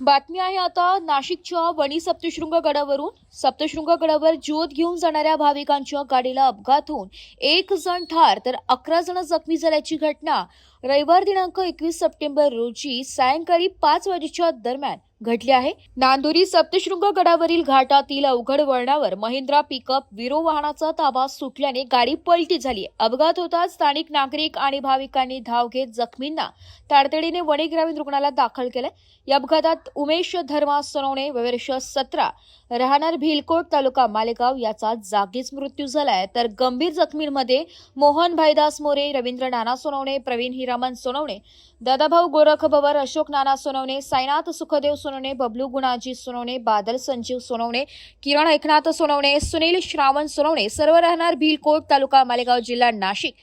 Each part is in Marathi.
बातमी आहे आता नाशिकच्या वणी सप्तशृंग गडावरून. सप्तशृंग गडावर ज्योत घेऊन जाणाऱ्या भाविकांच्या गाडीला अपघात होऊन एक जण ठार तर अकरा जण जखमी झाल्याची घटना. रविवार दिनांक एकवीस सप्टेंबर रोजी सायंकाळी पाच वाजेच्या दरम्यान घडली आहे. नांदुरी सप्तशृंग गडावरील घाटातील अवघड वळणावर महिंद्रा पिकअप विरो वाहनाचा ताबा सुटल्याने गाडी पलटी झाली. अपघात होताच स्थानिक नागरिक आणि भाविकांनी धाव घेत जखमींना तातडीने वणी ग्रामीण रुग्णालयात दाखल केले. या अपघातात उमेश धर्मा सोनवणे वर्ष सतरा राहणार भिलकोट तालुका मालेगाव याचा जागीच मृत्यू झालाय. तर गंभीर जखमींमध्ये मोहन भाईदास मोरे रवींद्र नाना सोनवणे प्रवीण हिरामन सोनवणे दादाभाऊ गोरख बवर अशोक नाना सोनवणे साईनाथ सुखदेव सोनवणे बबलू गुणाजी सोनवणे बादल संजीव सोनवणे किरण एकनाथ सोनवणे सुनील श्रावण सोनवणे सर्व राहणार भिलकोट तालुका मालेगाव जिल्हा नाशिक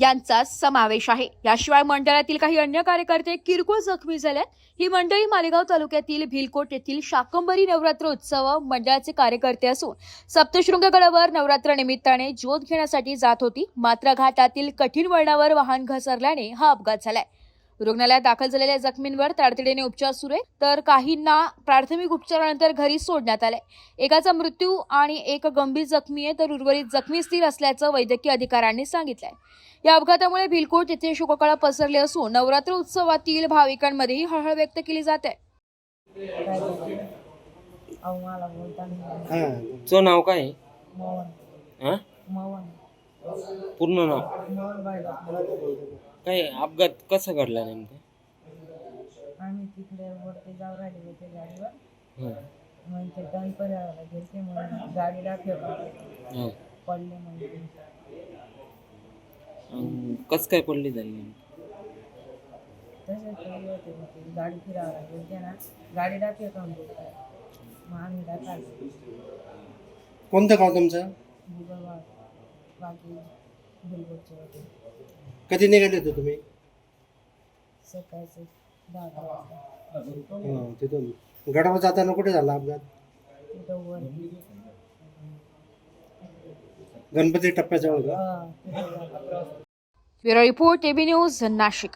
यांचा समावेश आहे. याशिवाय मंडळातील काही अन्य कार्यकर्ते किरकोळ जखमी झाल्यात ही मंडळी मालेगाव तालुक्यातील भिलकोट येथील शाकंबरी नवरात्र उत्सव मंडळाचे कार्यकर्ते असून सप्तशृंगगडावर नवरात्र निमित्ताने ज्योत घेण्यासाठी जात होती. मात्र घाटातील कठीण वळणावर वाहन घसरल्याने हा अपघात झालाय. रुग्णालयात दाखल झालेल्या जखमींवर तातडीने उपचार सुरू आहे तर काहींना प्राथमिक उपचारानंतर घरी सोडण्यात आलंय. एकाचा मृत्यू आणि एक गंभीर जखमी आहे तर उर्वरित जखमी स्थिर असल्याचं वैद्यकीय अधिकाऱ्यांनी सांगितलंय. या अपघातामुळे भिलकोट येथे शोककळा पसरली असून नवरात्र उत्सवातील भाविकांमध्येही हळहळ व्यक्त केली जात आहे. हा. तुझं नाव काय हा? मोहन. पूर्ण नाव? काय अपघात कसा घडला नेमका? आम्ही तिकडे वरती जाऊ राहिले होते गाडीवर. मग ते पर्यावरला गेलते म्हणून गाडीला फेकून. पडले म्हणजे कसं काय पडली झाली? तसेच पडले होते गाडी फिरावला गेलते ना गाडीला फेकून मग आम्ही टाकालो कोणतं गाव तुमचं? बाकी कधी निघाले होते तुम्ही? सकाळचे दहा दहा वाजता. हा, तिथून. गडावर जाताना कुठे झाला अपघात? तिथं वर. गणपती टप्प्याजवळ का? हा, तिथं. Bureau report AB news Nashik.